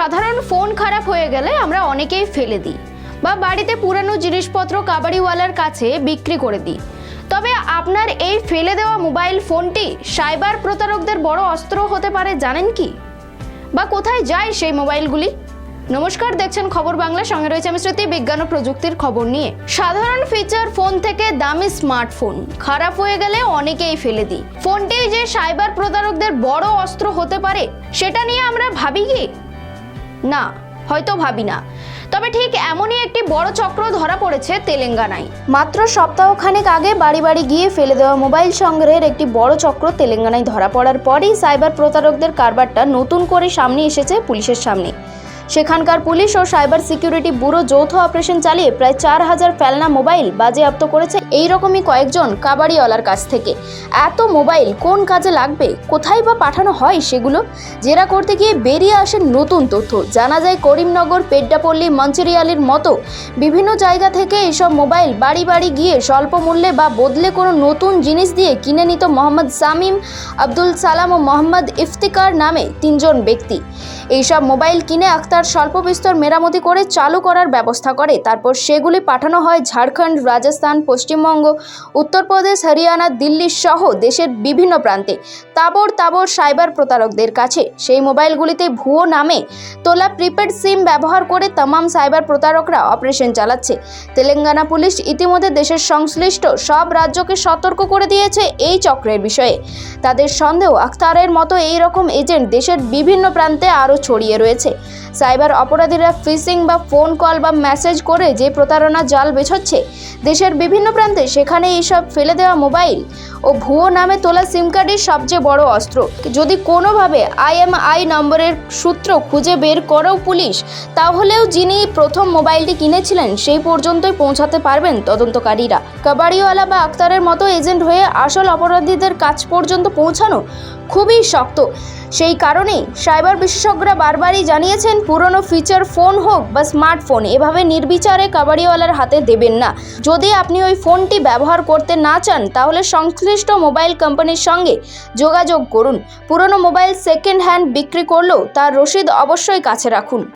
সাধারণ ফোন খারাপ হয়ে গেলে আমরা অনেকেই ফেলে দিই বা বাড়িতে পুরানো জিনিসপত্র কাবাড়িওয়ালার কাছে বিক্রি করে দিই। তবে আপনার এই ফেলে দেওয়া মোবাইল ফোনটি সাইবার প্রতারকদের বড় অস্ত্র হতে পারে জানেন কি? বা কোথায় যায় সেই মোবাইলগুলি? নমস্কার, দেখছেন খবর বাংলা। সঙ্গে রয়েছে আমি স্মৃতি, বিজ্ঞান ও প্রযুক্তির খবর নিয়ে। সাধারণ ফিচার ফোন থেকে দামি স্মার্টফোন খারাপ হয়ে গেলে অনেকেই ফেলে দিই। ফোনটি যে সাইবার প্রতারকদের বড় অস্ত্র হতে পারে, সেটা নিয়ে আমরা ভাবি কি? না, হয়তো ভাবি না। তবে ঠিক এমনই একটি বড় চক্র ধরা পড়েছে তেলেঙ্গানায়। মাত্র সপ্তাহখানেক আগে বাড়ি বাড়ি গিয়ে ফেলে দেওয়া মোবাইল সংগ্রহের একটি বড় চক্র তেলেঙ্গানায় ধরা পড়ার পরেই সাইবার প্রতারকদের কারবারটা নতুন করে সামনে এসেছে পুলিশের সামনে। সেখানকার পুলিশ ও সাইবার সিকিউরিটি ব্যুরো যৌথ অপারেশন চালিয়ে প্রায় চার হাজার ফেলনা মোবাইল বাজেয়াপ্ত করেছে এই রকমই কয়েকজন কাবাড়িওয়ালার কাছ থেকে। এত মোবাইল কোন কাজে লাগবে? কোথায় বা পাঠানো হয় সেগুলো? জেরা করতে গিয়ে বেরিয়ে আসে নতুন তথ্য। জানা যায়, করিমনগর, পেড্ডাপল্লী, মঞ্চেরিয়ালির মতো বিভিন্ন জায়গা থেকে এসব মোবাইল বাড়ি বাড়ি গিয়ে স্বল্প মূল্যে বা বদলে কোনো নতুন জিনিস দিয়ে কিনে নিত মোহাম্মদ সামিম আব্দুল সালাম ও মোহাম্মদ ইফতিকার নামে তিনজন ব্যক্তি। এইসব মোবাইল কিনে আক্তার স্বল্প বিস্তর মেরামতি করে চালু করার ব্যবস্থা করে। তারপর সেগুলি পাঠানো হয় ঝাড়খণ্ড, রাজস্থান, পশ্চিমবঙ্গ, উত্তরপ্রদেশ, হরিয়ানা, দিল্লি সহ দেশের বিভিন্ন প্রান্তে। তাবর তাবর সাইবার প্রতারকদের কাছে। সেই মোবাইলগুলিতে ভুয়ো নামে তোলা প্রিপেড সিম ব্যবহার করে তামাম সাইবার প্রতারকরা অপারেশন চালাচ্ছে। তেলেঙ্গানা পুলিশ ইতিমধ্যে দেশের সংশ্লিষ্ট সব রাজ্যকে সতর্ক করে দিয়েছে এই চক্রের বিষয়ে। তাদের সন্দেহ আখতারের মতো এই রকম এজেন্ট দেশের বিভিন্ন প্রান্তে আরও ছড়িয়ে রয়েছে। সাইবার অপরাধীরা ফিসিং বা ফোন কল বা মেসেজ করে যে প্রতারণা জাল বেছচ্ছে, দেশের বিভিন্ন প্রান্তে সেখানে এইসব ফেলে দেওয়া মোবাইল ও ভুয়ো নামে তোলা সিম কার্ডই সবচেয়ে বড় অস্ত্র। যদি কোনোভাবে আইএমআই নম্বরের সূত্র খুঁজে বের করেও পুলিশ, তাহলেও যিনি প্রথম মোবাইলটি কিনেছিলেন, সেই পর্যন্তই পৌঁছাতে পারবেন তদন্তকারীরা। কাবাড়িওয়ালা বা আক্তারের মতো এজেন্ট হয়ে আসল অপরাধীদের কাছ পর্যন্ত পৌঁছানো খুবই শক্ত। সেই কারণেই সাইবার বিশেষজ্ঞরা বারবারই জানিয়েছেন, পুরনো ফিচার ফোন হোক বা স্মার্টফোন, এভাবে নির্বিচারে কাবাড়িওয়ালার হাতে দেবেন না। যদি আপনি ওই ফোনটি ব্যবহার করতে না চান, তাহলে সংশ্লিষ্ট মোবাইল কোম্পানির সঙ্গে যোগাযোগ করুন। পুরনো মোবাইল সেকেন্ড হ্যান্ড বিক্রি করলেও তার রসিদ অবশ্যই কাছে রাখুন।